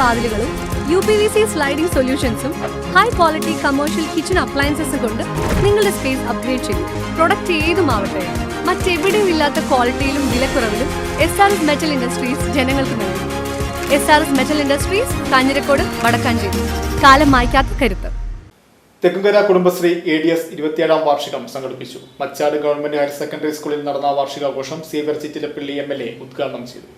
വാതിലുകളും U P V C sliding സൊല്യൂഷൻസും high quality commercial kitchen appliances കൊണ്ട് നിങ്ങളുടെ space upgrade ചെയ്യും പ്രൊഡക്റ്റ് ഏതുമാവട്ടെ മറ്റെവിടെയും ഇല്ലാത്ത ക്വാളിറ്റിയിലും വിലക്കുറവിലും S R S metal industries ജനങ്ങൾക്ക് നൽകും. S R S metal industries Kanjirakode Vadakkanchery. കാലം മായ്ക്കാത്ത കരുത്ത്. Thekkumkara Kudumbashree A D S ഇരുപത്തിയേഴാം വാർഷികം സംഘടിപ്പിച്ചു. മച്ചാട് ഗവൺമെന്റ് ഹയർ സെക്കൻഡറി സ്കൂളിൽ നടന്ന വാർഷികാഘോഷം Xavier Chittilappilly M L A ഉദ്ഘാടനം ചെയ്തു.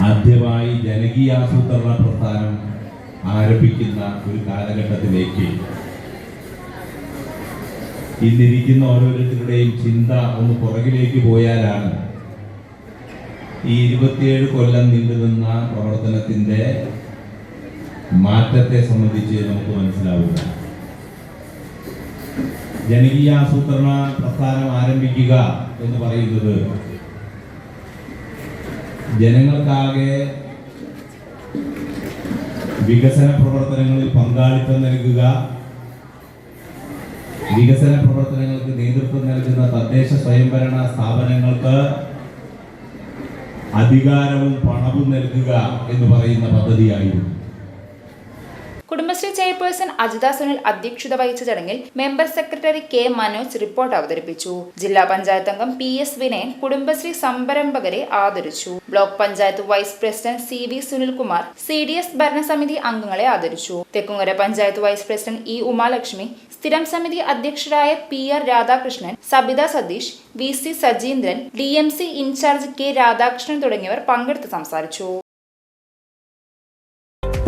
ആദ്യമായി ജനകീയാസൂത്രണ പ്രസ്ഥാനം ആരംഭിക്കുന്ന ഒരു കാലഘട്ടത്തിലേക്ക് ഇന്നിരിക്കുന്ന ഓരോരുത്തരുടെയും ചിന്ത ഒന്ന് പുറകിലേക്ക് പോയാലാണ് ഈ ഇരുപത്തിയേഴ് കൊല്ലം നീണ്ടുനിന്ന പ്രവർത്തനത്തിന്റെ മാറ്റത്തെ സംബന്ധിച്ച് നമുക്ക് മനസ്സിലാവുക. ജനകീയാസൂത്രണ പ്രസ്ഥാനം ആരംഭിക്കുക എന്ന് പറയുന്നത് ജനങ്ങൾക്കാകെ വികസന പ്രവർത്തനങ്ങളിൽ പങ്കാളിത്തം നൽകുക വികസന പ്രവർത്തനങ്ങൾക്ക് നേതൃത്വം നൽകുന്ന തദ്ദേശ സ്വയംഭരണ സ്ഥാപനങ്ങൾക്ക് അധികാരവും പണവും നൽകുക എന്ന് പറയുന്ന പദ്ധതിയായിരുന്നു. കുടുംബശ്രീ ചെയർപേഴ്സൺ അജിത സുനിൽ അധ്യക്ഷത വഹിച്ച ചടങ്ങിൽ member secretary K Manoj report അവതരിപ്പിച്ചു. ജില്ലാ പഞ്ചായത്ത് അംഗം പി എസ് വിനയൻ കുടുംബശ്രീ സംരംഭകരെ ആദരിച്ചു. Block panchayat vice president C V Sunilkumar C D S ഭരണസമിതി അംഗങ്ങളെ ആദരിച്ചു. Thekkumkara panchayat vice president E Umalakshmi സ്ഥിരം സമിതി അധ്യക്ഷരായ P R Radhakrishnan Sabitha Satheesh V C Sajeendran D M C in charge K Radhakrishnan തുടങ്ങിയവർ പങ്കെടുത്ത് സംസാരിച്ചു.